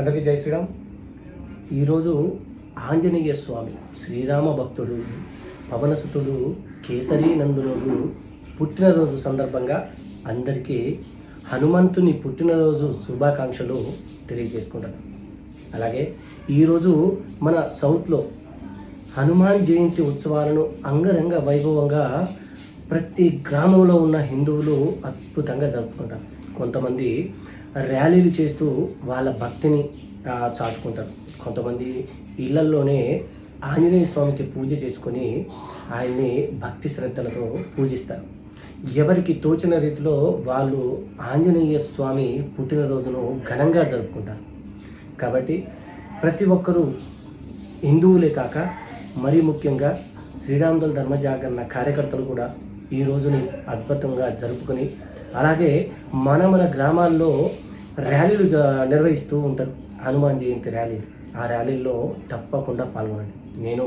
అందరికీ జై శ్రీరామ్. ఈరోజు ఆంజనేయ స్వామి శ్రీరామ భక్తుడు పవనసుతుడు కేసరి నందునుడు పుట్టినరోజు సందర్భంగా అందరికీ హనుమంతుని పుట్టినరోజు శుభాకాంక్షలు తెలియజేసుకుంటాను. అలాగే ఈరోజు మన సౌత్లో హనుమాన్ జయంతి ఉత్సవాలను అంగరంగ వైభవంగా ప్రతి గ్రామంలో ఉన్న హిందువులు అద్భుతంగా జరుపుకుంటారు. కొంతమంది ర్యాలీలు చేస్తూ వాళ్ళ భక్తిని చాటుకుంటారు. కొంతమంది ఇళ్ళల్లోనే ఆంజనేయ స్వామికి పూజ చేసుకొని ఆయన్ని భక్తి శ్రద్ధలతో పూజిస్తారు. ఎవరికి తోచిన రీతిలో వాళ్ళు ఆంజనేయ స్వామి పుట్టినరోజును ఘనంగా జరుపుకుంటారు. కాబట్టి ప్రతి ఒక్కరూ హిందువులే కాక మరీ ముఖ్యంగా శ్రీరామదల్ ధర్మ జాగరణ కార్యకర్తలు కూడా ఈ రోజుని అద్భుతంగా జరుపుకొని అలాగే మన మన గ్రామాల్లో ర్యాలీలు నిర్వహిస్తూ ఉంటారు. హనుమాన్ జయంతి ర్యాలీలు ఆ ర్యాలీల్లో తప్పకుండా పాల్గొనండి. నేను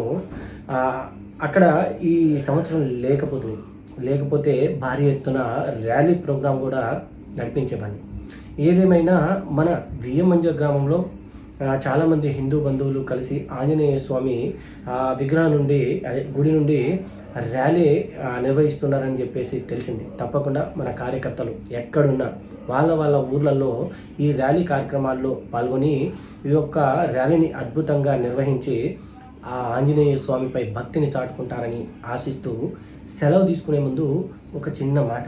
అక్కడ ఈ సంవత్సరం లేకపోతుంది లేకపోతే భారీ ఎత్తున ర్యాలీ ప్రోగ్రాం కూడా నడిపించేవాడిని. ఏదేమైనా మన వియ్యమంజర్ గ్రామంలో చాలామంది హిందూ బంధువులు కలిసి ఆంజనేయ స్వామి ఆ విగ్రహం నుండి అదే గుడి నుండి ర్యాలీ నిర్వహిస్తున్నారని చెప్పేసి తెలిసింది. తప్పకుండా మన కార్యకర్తలు ఎక్కడున్నా వాళ్ళ వాళ్ళ ఊర్లలో ఈ ర్యాలీ కార్యక్రమాల్లో పాల్గొని ఈ యొక్క ర్యాలీని అద్భుతంగా నిర్వహించి ఆ ఆంజనేయ స్వామిపై భక్తిని చాటుకుంటారని ఆశిస్తూ సెలవు తీసుకునే ముందు ఒక చిన్న మాట.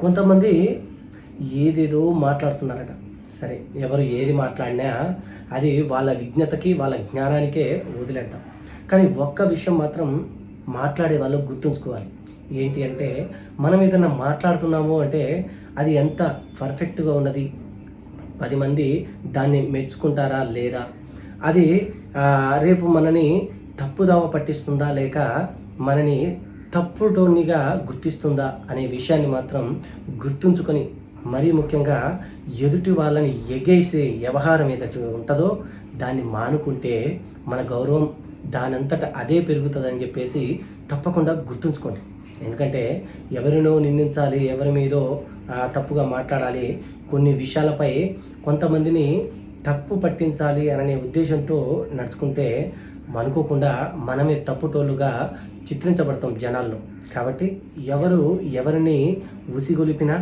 కొంతమంది ఏదేదో మాట్లాడుతున్నారట. సరే ఎవరు ఏది మాట్లాడినా అది వాళ్ళ విజ్ఞతకి వాళ్ళ జ్ఞానానికే వదిలేద్దాం. కానీ ఒక్క విషయం మాత్రం మాట్లాడే వాళ్ళు గుర్తుంచుకోవాలి. ఏంటి అంటే మనం ఏదైనా మాట్లాడుతున్నాము అంటే అది ఎంత పర్ఫెక్ట్గా ఉన్నది? పది మంది దాన్ని మెచ్చుకుంటారా లేదా? అది రేపు మనని తప్పుదావ పట్టిస్తుందా లేక మనని తప్పుటోనిగా గుర్తిస్తుందా అనే విషయాన్ని మాత్రం గుర్తుంచుకొని మరీ ముఖ్యంగా ఎదుటి వాళ్ళని ఎగేసే వ్యవహారం ఏదైతే ఉంటుందో దాన్ని మానుకుంటే మన గౌరవం దానంతట అదే పెరుగుతుందని చెప్పేసి తప్పకుండా గుర్తుంచుకోండి. ఎందుకంటే ఎవరినో నిందించాలి ఎవరి మీదో తప్పుగా మాట్లాడాలి కొన్ని విషయాలపై కొంతమందిని తప్పు పట్టించాలి అనే ఉద్దేశంతో నడుచుకుంటే అనుకోకుండా మనమే తప్పుటోళ్ళుగా చిత్రించబడతాం జనాల్లో. కాబట్టి ఎవరు ఎవరిని ఉసిగొలిపినా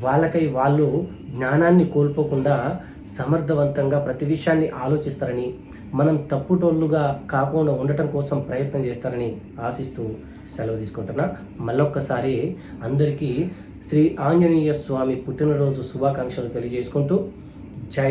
వాళ్ళకై వాళ్ళు జ్ఞానాన్ని కోల్పోకుండా సమర్థవంతంగా ప్రతి విషయాన్ని ఆలోచిస్తారని మనం తప్పుటోళ్ళుగా కాకుండా ఉండటం కోసం ప్రయత్నం చేస్తారని ఆశిస్తూ సెలవు తీసుకుంటున్నా. మళ్ళొక్కసారి అందరికీ శ్రీ ఆంజనేయ స్వామి పుట్టినరోజు శుభాకాంక్షలు తెలియజేసుకుంటూ